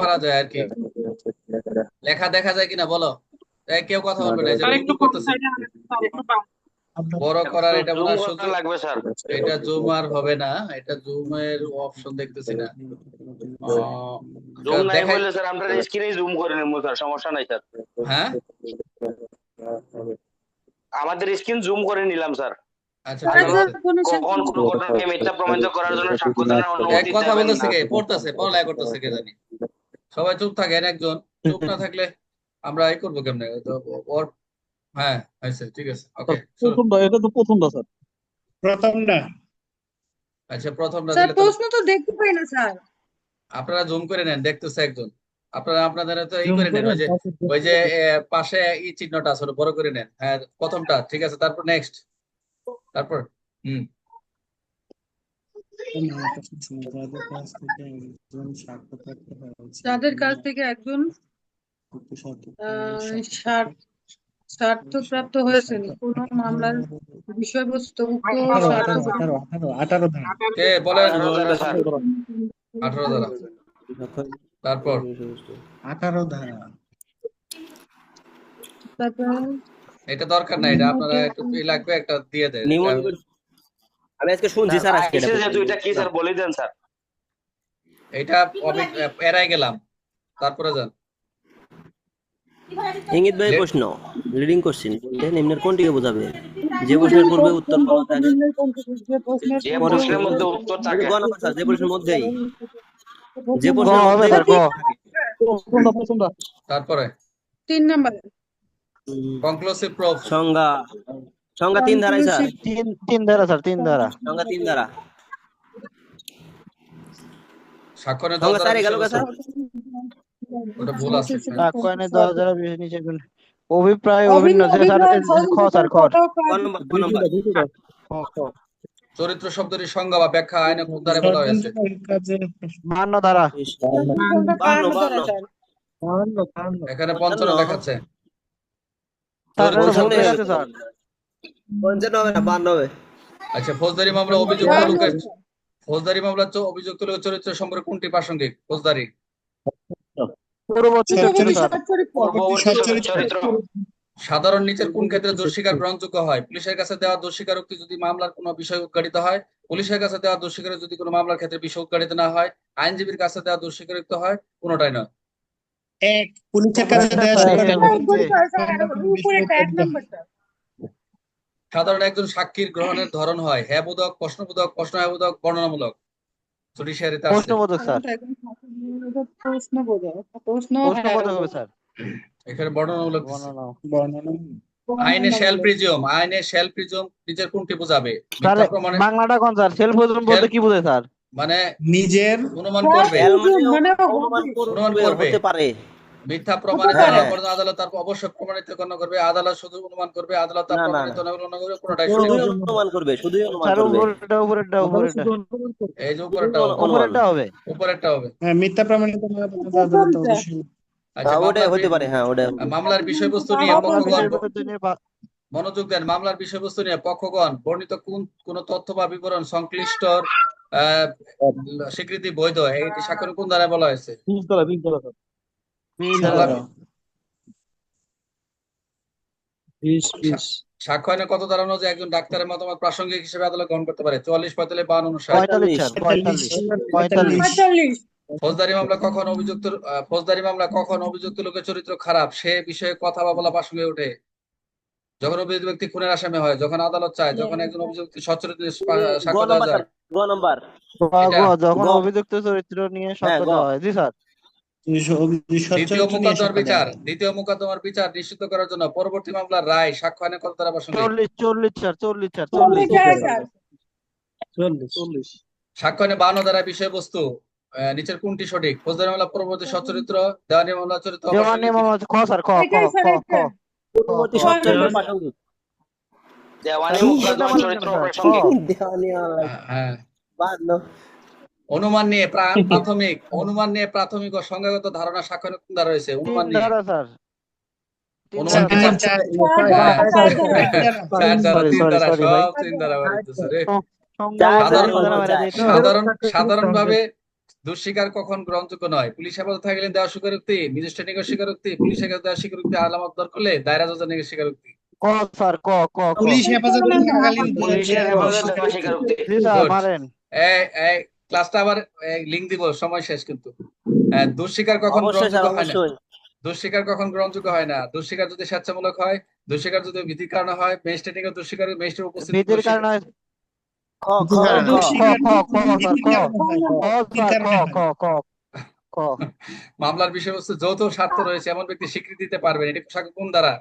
পারা যায় আর কি। লেখা দেখা যায় কিনা বলো? কেউ কথা বলবে না। বড় করার এটা জুম মনে হয় সুযোগ লাগবে স্যার। এটা জুম আর হবে না এটা জুমের অপশন দেখতেছি না। জুম নাই বললে স্যার আমরা স্ক্রিনে জুম করে নেব স্যার সমস্যা নাই স্যার। হ্যাঁ? আমাদের স্ক্রিন জুম করে নিলাম স্যার। আচ্ছা কোনো কখন কোনো ঘটনাকে মিথ্যা প্রমাণিত করার জন্য সাক্ষ্য দানের এক অনুমতি কথা বলতেছে কে? পড়তেছে পড়ালেখা করতেছে কে জানি। সবাই চুপ থাকেন একজন চুপ না থাকলে আমরা এই করব কেমনে? তো ওর হ্যাঁ হয়েছে ঠিক আছে ওকে প্রথমটা এটা তো প্রথমটা স্যার। প্রথমটা আচ্ছা প্রথমটা স্যার দিলে তো প্রশ্ন তো দেখতে পাই না স্যার। আপনারা জুম করে নেন দেখতেছে একজন। আপনারা আপনাদের তো এই করে নেন ওই যে ওই যে পাশে ই চিহ্নটা আছে বড় করে নেন। হ্যাঁ প্রথমটা ঠিক আছে তারপর নেক্সট তারপর হুম। যাদের কাছ থেকে একজন স্বার্থ স্বার্থপ্রাপ্ত হয়েছেন। কোন মামলার বিষয়বস্তু উক্ত স্বার্থ আঠারো ধারা। কে বলেন? আঠারো ধারা। আঠারো তারপর? আঠারো ধারা। তারপর? এটা দরকার নাই এটা আপনারা একটু লাগবে একটা দিয়ে দেন। আমি আজকে শুনছি স্যার আজকে এটা কি স্যার বলে দেন স্যার। এটা এড়াই গেলাম। তারপরে যান। ইঙ্গিত ভাই প্রশ্ন লিডিং কোশ্চেন নিম্নের কোনটিকে বোঝাবে? যে প্রশ্নের পূর্বে উত্তর পাওয়া থাকে যে প্রশ্নের মধ্যে উত্তর থাকে। নাম্বার স্যার যে প্রশ্নের মধ্যেই। যে প্রশ্নের হবে স্যার তারপরে। তিন নাম্বার। কনক্লুসিভ প্রুফ সংজ্ঞা। সংজ্ঞা তিন ধারায় স্যার। তিন তিন ধারা স্যার তিন ধারা। সংজ্ঞা তিন ধারা। স্যার গেল স্যার ওটা ভুল আছে বিশেষ নিচে কোন অভিপ্রায় অভিন্ন স্যার খ স্যার খ নম্বর নম্বর খ, খ। চরিত্র শব্দটির সংজ্ঞা বা ব্যাখ্যা আইনে কোন ধারে বলা হয়েছে? বাহান্ন ধারা। বাহান্ন বাহান্ন। এখানে পঞ্চান্ন দেখাচ্ছে। স্যার। পঞ্চান্ন ভুল গেছে স্যার পঞ্চান্ন হবে না বান্ন হবে আচ্ছা ফৌজদারি মামলা অভিযুক্ত লোকের ফৌজদারি। মামলা চ- অভিযুক্ত লোকের চরিত্র। সম্পর্কে কোনটি প্রাসঙ্গিক ফৌজদারি সাধারণ নিচের কোন ক্ষেত্রে দোষ স্বীকার গ্রহণযোগ্য হয়? পুলিশের কাছে দেওয়া দোষ স্বীকারোক্তি যদি মামলার কোনো বিষয় উদ্ঘাটিত হয় পুলিশের কাছে দেওয়া দোষ স্বীকার যদি কোনো মামলার ক্ষেত্রে বিষয় উদ্ঘাটিত না হয় আইনজীবীর কাছে দেওয়া দোষ স্বীকারোক্তি হয় কোনোটাই নয়। এক পুলিশের কাছে দেওয়া সাধারণ একজন সাক্ষীর গ্রহণের ধরন হয়। হ্যাঁ বোধক প্রশ্নবোধক প্রশ্ন হ্যাঁ বোধক বর্ণনামূলক জুডিশিয়ারিতে আছে প্রশ্নবোধক স্যার। প্রশ্ন প্রশ্নবোধক হবে স্যার। এখানে বর্ণনামূলক দিছে। বর্ণনা বর্ণনা আইনে শেল আইনে শেল প্রিজিউম নিজের কোনটি বোঝাবে? স্যার মিথ্যা প্রমাণে বাংলাটা কোন স্যার? সেলফ বলতে কি বোঝায় স্যার? মানে নিজের অনুমান করবে। মানে মানে অনুমান অনুমান করবে করবে। হতে পারে। মিথ্যা প্রমাণিত হ্যাঁ। না করে আদালত তার অবশ্যই প্রমাণিত গণ্য করবে আদালত শুধু অনুমান করবে আদালত তার প্রমাণিত না গণ্য করবে কোনটাই অনুমান করবে শুধুই অনুমান করবে। উপরেরটা উপরেরটা উপরেরটা। এই যে উপরেরটা হবে, উপরেরটা হবে। উপরেরটা হবে। হ্যাঁ, মিথ্যা প্রমাণিত না আদালত অবশ্যই আচ্ছা হ্যাঁ, মামলার হতে পারে হ্যাঁ ওটা মামলার বিষয়বস্তু নিয়ে মনোযোগ দেন মামলার বিষয়বস্তু নিয়ে পক্ষগণ বর্ণিত কোন কোন তথ্য বা বিবরণ সংশ্লিষ্ট আহ, স্বীকৃতি বৈধ? এটি স্বাক্ষর কোন দ্বারা বলা হয়েছে? সাক্ষ্য আইনে কত ধারণা যে একজন ডাক্তারের মতামত প্রাসঙ্গিক হিসেবে আদালত গ্রহণ করতে পারে? চুয়াল্লিশ পঁয়তাল্লিশ পঁয়তাল্লিশ ফৌজদারি মামলা কখন অভিযুক্ত ফৌজদারি মামলা কখন অভিযুক্ত লোকের চরিত্র খারাপ? সে বিষয়ে কথা বা বলা প্রাসঙ্গে ওঠে। যখন অভিযুক্ত ব্যক্তি খুনের আসামি হয় যখন আদালত চায় যখন একজন অভিযুক্ত সচ্চরিত্র সাক্ষ্য দেওয়া যায়। গ নাম্বার। যখন অভিযুক্ত চরিত্র নিয়ে হ্যাঁ, সাক্ষ্য দেওয়া হয় জি স্যার। দ্বিতীয় মোকদ্দমার বিচার দ্বিতীয় মোকদ্দমার বিচার নিশ্চিত করার জন্য পরবর্তী মামলার রায় সাক্ষ্য আইনে কত দ্বারা প্রাসঙ্গিক চল্লিশ চল্লিশ স্যার চল্লিশ স্যার চল্লিশ চল্লিশ সাক্ষ্য আইনে বাউন্ন দ্বারা বিষয়বস্তু আহ, নিচের কোনটি সঠিক ফৌজদারি মামলা পরবর্তী সচ্চরিত্র দেওয়ানি মামলা চরিত্র দেওয়ানি মামলা খ স্যার খ খ খ সচ্চরিত্র গ- প্রাসঙ্গিক দেওয়ানি চরিত্র প্রাসঙ্গিক দেওয়ানি মামলা হ্যাঁ, হ্যাঁ বান্ন অনুমান নিয়ে প্রাথমিক অনুমান নিয়ে প্রাথমিক ও সংজ্ঞাগত ধারণা দ্বারা রয়েছে। অনুমান নিয়ে। সাধারণভাবে দুঃস্বীকার কখন গ্রহণযোগ্য নয়? পুলিশ হেফাজত থাকলে দেওয়া স্বীকারোক্তি ম্যাজিস্ট্রেট স্বীকারোক্তি পুলিশের কাছে দেওয়া স্বীকারোক্তি আলামত দর করলে দায়রা নিকট স্বীকারোক্তি ক স্যার ক ক ক। পুলিশ হেফাজতে থাকাকালীন পুলিশের হেফাজতে স্বীকারোক্তি জি স্যার Good. মারেন। এই এই ক্লাসটা আবার লিঙ্ক দিব সময় শেষ কিন্তু। দুঃস্বীকার কখন গ্রহণযোগ্য হয় না? দুঃস্বীকার কখন গ্রহণযোগ্য হয় না? দুঃস্বীকার যদি স্বেচ্ছামূলক হয় দুঃস্বীকার যদি ভীতির কারণে হয় এর দুঃস্বীকার উপস্থিত ভীতির কারণে মামলার বিষয়বস্তু যৌথ স্বার্থ রয়েছে এমন ব্যক্তি স্বীকৃতি দিতে পারবেন। এটি কোন ধারা